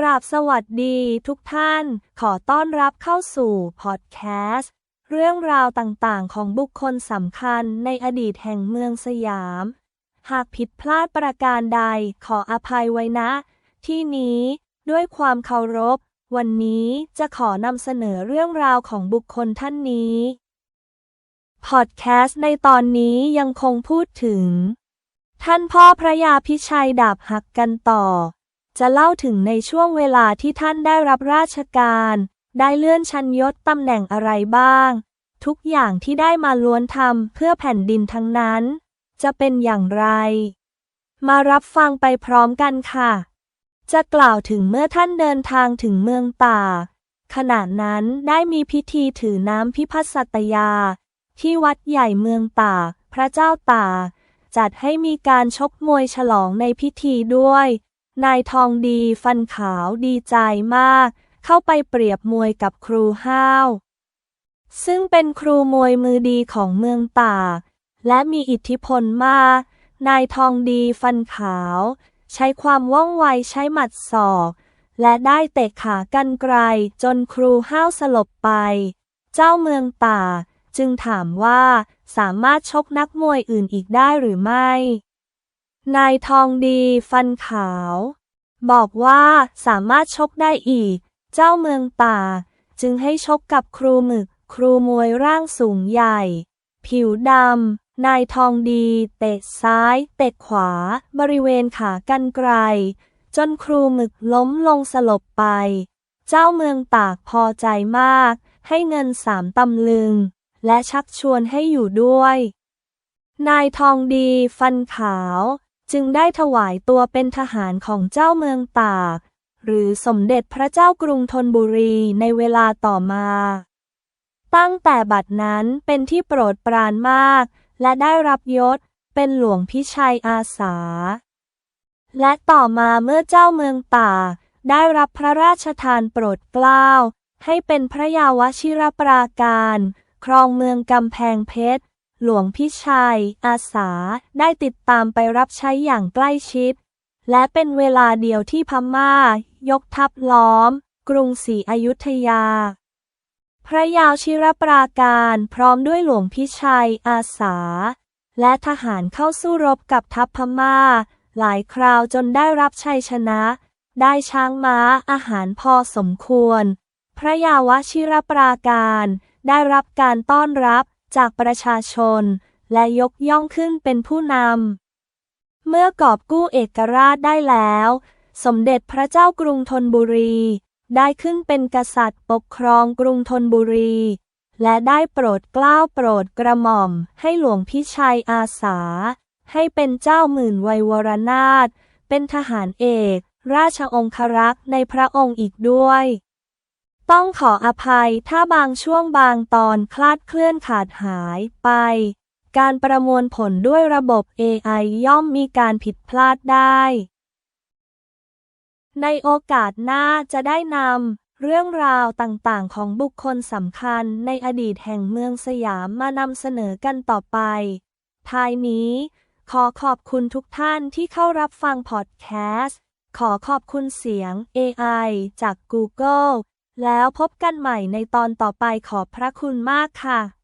กราบสวัสดีทุกท่าน ขอต้อนรับเข้าสู่พอดแคสต์เรื่องราวต่างๆ ของบุคคลสำคัญในอดีตแห่งเมืองสยาม หากผิดพลาดประการใดขออภัยไว้นะ ที่นี้ด้วยความเคารพ วันนี้จะขอนำเสนอเรื่องราวของบุคคลท่านนี้พอดแคสต์ในตอนนี้ยังคงพูดถึง ท่านพ่อพระยาพิชัยดาบหักกันต่อ จะเล่าถึงในช่วงเวลาที่ท่านได้รับราชการ ได้เลื่อนชั้นยศตำแหน่งอะไรบ้าง ทุกอย่างที่ได้มาล้วนทำเพื่อแผ่นดินทั้งนั้น จะเป็นอย่างไร มารับฟังไปพร้อมกันค่ะ จะกล่าวถึงเมื่อท่านเดินทางถึงเมืองตาขณะนั้นได้มีพิธีถือน้ำพิพัฒสัตยา ที่วัดใหญ่เมืองตาพระเจ้าตาจัดให้มีการชกมวยฉลองในพิธีด้วย นายทองดีฟันขาวดีใจมาก เข้าไปเปรียบมวยกับครูห้าว ซึ่งเป็นครูมวยมือดีของเมืองตาก และมีอิทธิพลมาก นายทองดีฟันขาว ใช้ความว่องไวใช้หมัดศอก และได้เตะขากันไกลจนครูห้าวสลบไป เจ้าเมืองตากจึงถามว่าสามารถชกนักมวยอื่นอีกได้หรือไม่ นายทองดีฟันขาว บอกว่าสามารถชกได้อีก เจ้าเมืองตาจึงให้ชกกับครูหมึก ครูมวยร่างสูงใหญ่ ผิวดำนายทองดี เตะซ้าย เตะขวา บริเวณขากันไกล จนครูหมึกล้มลงสลบไป เจ้าเมืองตากพอใจมาก ให้เงินสามตำลึง และชักชวนให้อยู่ด้วยนายทองดีฟันขาว จึงได้ถวายตัวเป็นทหารของเจ้าเมืองตาก หรือสมเด็จพระเจ้ากรุงธนบุรีในเวลาต่อมา ตั้งแต่บัดนั้นเป็นที่โปรดปรานมาก และได้รับยศเป็นหลวงพิชัยอาสา และต่อมาเมื่อเจ้าเมืองตากได้รับพระราชทานโปรดเกล้าให้เป็นพระยาวชิรปราการ ครองเมืองกำแพงเพชร หลวงพิชัยอาสา ได้ติดตามไปรับใช้อย่างใกล้ชิด และเป็นเวลาเดียวที่พม่า ยกทัพล้อม กรุงศรีอยุธยา พระยาวชิรปราการพร้อมด้วยหลวงพิชัย อาสา และทหารเข้าสู้รบกับทัพพม่า หลายคราวจนได้รับชัยชนะ ได้ช้างม้าอาหารพอสมควร พระยาวชิรปราการได้รับการต้อนรับ จากประชาชน และยกย่องขึ้นเป็นผู้นำ เมื่อกอบกู้เอกราชได้แล้ว สมเด็จพระเจ้ากรุงธนบุรี ได้ขึ้นเป็นกษัตริย์ปกครองกรุงธนบุรี และได้โปรดเกล้าโปรดกระหม่อมให้หลวงพิชัยอาสา ให้เป็นเจ้าหมื่นวัยวรนาถเป็นทหารเอก ราชองครักษ์ในพระองค์อีกด้วย ต้องขออภัยถ้าบางช่วงบางตอนคลาดเคลื่อนขาดหายไป การประมวลผลด้วยระบบ AI ย่อมมีการผิดพลาดได้ ในโอกาสหน้าจะได้นำเรื่องราวต่างๆ ของบุคคลสำคัญในอดีตแห่งเมืองสยามมานำเสนอกันต่อไป ท้ายนี้ขอขอบคุณทุกท่านที่เข้ารับฟังพอดแคสต์ ขอขอบคุณเสียง AI จาก Google แล้วพบกันใหม่ในตอนต่อไปขอบพระคุณมากค่ะ